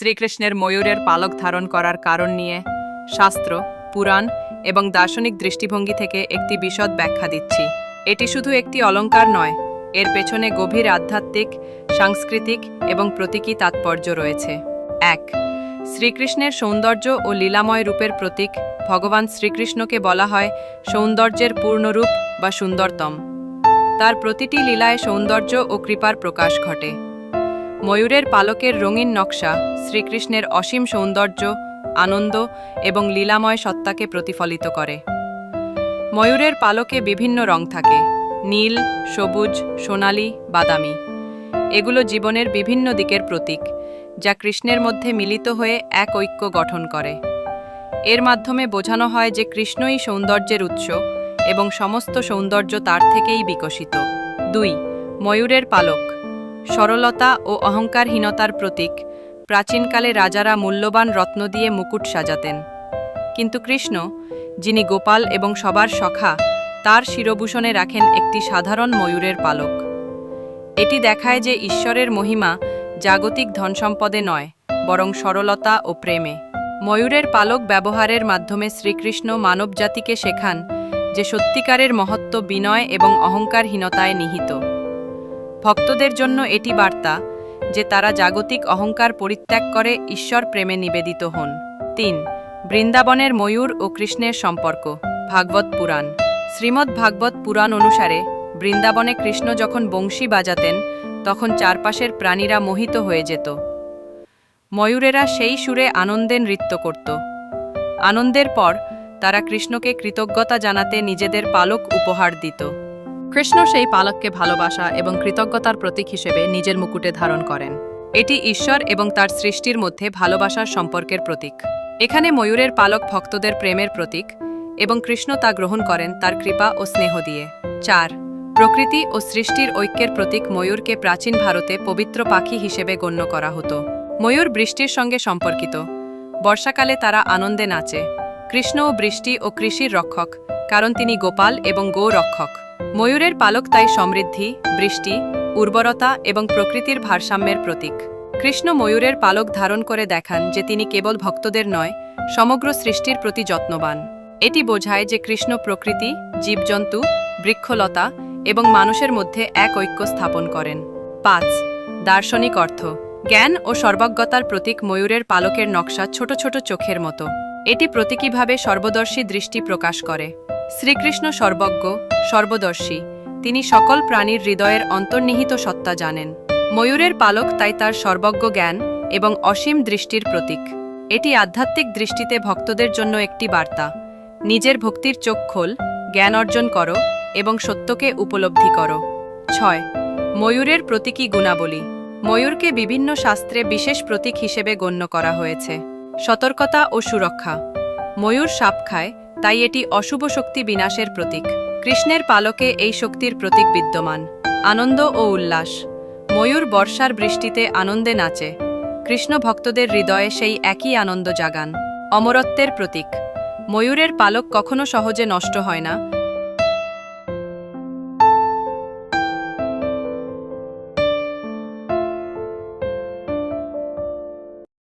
শ্রীকৃষ্ণের ময়ূরের পালক ধারণ করার কারণ নিয়ে শাস্ত্র, পুরাণ এবং দার্শনিক দৃষ্টিভঙ্গি থেকে একটি বিশদ ব্যাখ্যা দিচ্ছি। এটি শুধু একটি অলঙ্কার নয়, এর পেছনে গভীর আধ্যাত্মিক, সাংস্কৃতিক এবং প্রতীকী তাৎপর্য রয়েছে। এক, শ্রীকৃষ্ণের সৌন্দর্য ও লীলাময় রূপের প্রতীক ভগবান শ্রীকৃষ্ণকে বলা হয় সৌন্দর্যের পূর্ণরূপ বা সুন্দরতম। তার প্রতিটি লীলায় সৌন্দর্য ও কৃপার প্রকাশ ঘটে। ময়ূরের পালকের রঙিন নকশা, শ্রীকৃষ্ণের অসীম সৌন্দর্য, আনন্দ এবং লীলাময় সত্তাকে প্রতিফলিত করে। ময়ূরের পালকে বিভিন্ন রং থাকে, নীল, সবুজ, সোনালি, বাদামি। এগুলো জীবনের বিভিন্ন দিকের প্রতীক, যা কৃষ্ণের মধ্যে মিলিত হয়ে এক ঐক্য গঠন করে। এর মাধ্যমে বোঝানো হয় যে কৃষ্ণই সৌন্দর্যের উৎস এবং সমস্ত সৌন্দর্য তার থেকেই বিকশিত। দুই, ময়ূরের পালক। সরলতা ও অহংকারহীনতার প্রতীক। প্রাচীনকালে রাজারা মূল্যবান রত্ন দিয়ে মুকুট সাজাতেন। কিন্তু কৃষ্ণ, যিনি গোপাল এবং সবার সখা, তার শিরভূষণে রাখেন একটি সাধারণ ময়ূরের পালক। এটি দেখায় যে ঈশ্বরের মহিমা জাগতিক ধনসম্পদে নয়, বরং সরলতা ও প্রেমে। ময়ূরের পালক ব্যবহারের মাধ্যমে শ্রীকৃষ্ণ মানবজাতিকে শেখান যে সত্যিকারের মহত্ব বিনয় এবং অহংকারহীনতায় নিহিত। ভক্তদের জন্য এটি বার্তা যে তারা জাগতিক অহংকার পরিত্যাগ করে ঈশ্বর প্রেমে নিবেদিত হন। তিন, বৃন্দাবনের ময়ূর ও কৃষ্ণের সম্পর্ক, ভাগবত পুরাণ। শ্রীমদ্ ভাগবত পুরাণ অনুসারে বৃন্দাবনে কৃষ্ণ যখন বংশী বাজাতেন, তখন চারপাশের প্রাণীরা মোহিত হয়ে যেত। ময়ূরেরা সেই সুরে আনন্দে নৃত্য করত। আনন্দের পর তারা কৃষ্ণকে কৃতজ্ঞতা জানাতে নিজেদের পালক উপহার দিত। কৃষ্ণ সেই পালককে ভালোবাসা এবং কৃতজ্ঞতার প্রতীক হিসেবে নিজের মুকুটে ধারণ করেন। এটি ঈশ্বর এবং তার সৃষ্টির মধ্যে ভালোবাসার সম্পর্কের প্রতীক। এখানে ময়ূরের পালক ভক্তদের প্রেমের প্রতীক এবং কৃষ্ণ তা গ্রহণ করেন তার কৃপা ও স্নেহ দিয়ে। চার, প্রকৃতি ও সৃষ্টির ঐক্যের প্রতীক ময়ূরকে প্রাচীন ভারতে পবিত্র পাখি হিসেবে গণ্য করা হতো। ময়ূর বৃষ্টির সঙ্গে সম্পর্কিত। বর্ষাকালে তারা আনন্দে নাচে। কৃষ্ণ ও বৃষ্টি ও কৃষির রক্ষক, কারণ তিনি গোপাল এবং গো রক্ষক ময়ূরের পালক তাই সমৃদ্ধি, বৃষ্টি, উর্বরতা এবং প্রকৃতির ভারসাম্যের প্রতীক। কৃষ্ণ ময়ূরের পালক ধারণ করে দেখান যে তিনি কেবল ভক্তদের নয়, সমগ্র সৃষ্টির প্রতি যত্নবান। এটি বোঝায় যে কৃষ্ণ প্রকৃতি, জীবজন্তু, বৃক্ষলতা এবং মানুষের মধ্যে এক ঐক্য স্থাপন করেন। পাঁচ, দার্শনিক অর্থ। জ্ঞান ও সর্বজ্ঞতার প্রতীক ময়ূরের পালকের নকশা ছোট ছোট চোখের মতো। এটি প্রতীকীভাবে সর্বদর্শী দৃষ্টি প্রকাশ করে। শ্রীকৃষ্ণ সর্বজ্ঞ, সর্বদর্শী, তিনি সকল প্রাণীর হৃদয়ের অন্তর্নিহিত সত্তা জানেন। ময়ূরের পালক তাই তার সর্বজ্ঞ জ্ঞান এবং অসীম দৃষ্টির প্রতীক। এটি আধ্যাত্মিক দৃষ্টিতে ভক্তদের জন্য একটি বার্তা। নিজের ভক্তির চোখ খোল, জ্ঞান অর্জন করো এবং সত্যকে উপলব্ধি করো। ছয়, ময়ূরের প্রতীকী গুণাবলী। ময়ূরকে বিভিন্ন শাস্ত্রে বিশেষ প্রতীক হিসেবে গণ্য করা হয়েছে। সতর্কতা ও সুরক্ষা। ময়ূর সাপ খায় তাই এটি অশুভ শক্তি বিনাশের প্রতীক। কৃষ্ণের পালকে এই শক্তির প্রতীক বিদ্যমান। আনন্দ ও উল্লাস। ময়ূর বর্ষার বৃষ্টিতে আনন্দে নাচে। কৃষ্ণ ভক্তদের হৃদয়ে সেই একই আনন্দ জাগান। অমরত্বের প্রতীক। ময়ূরের পালক কখনো সহজে নষ্ট হয় না।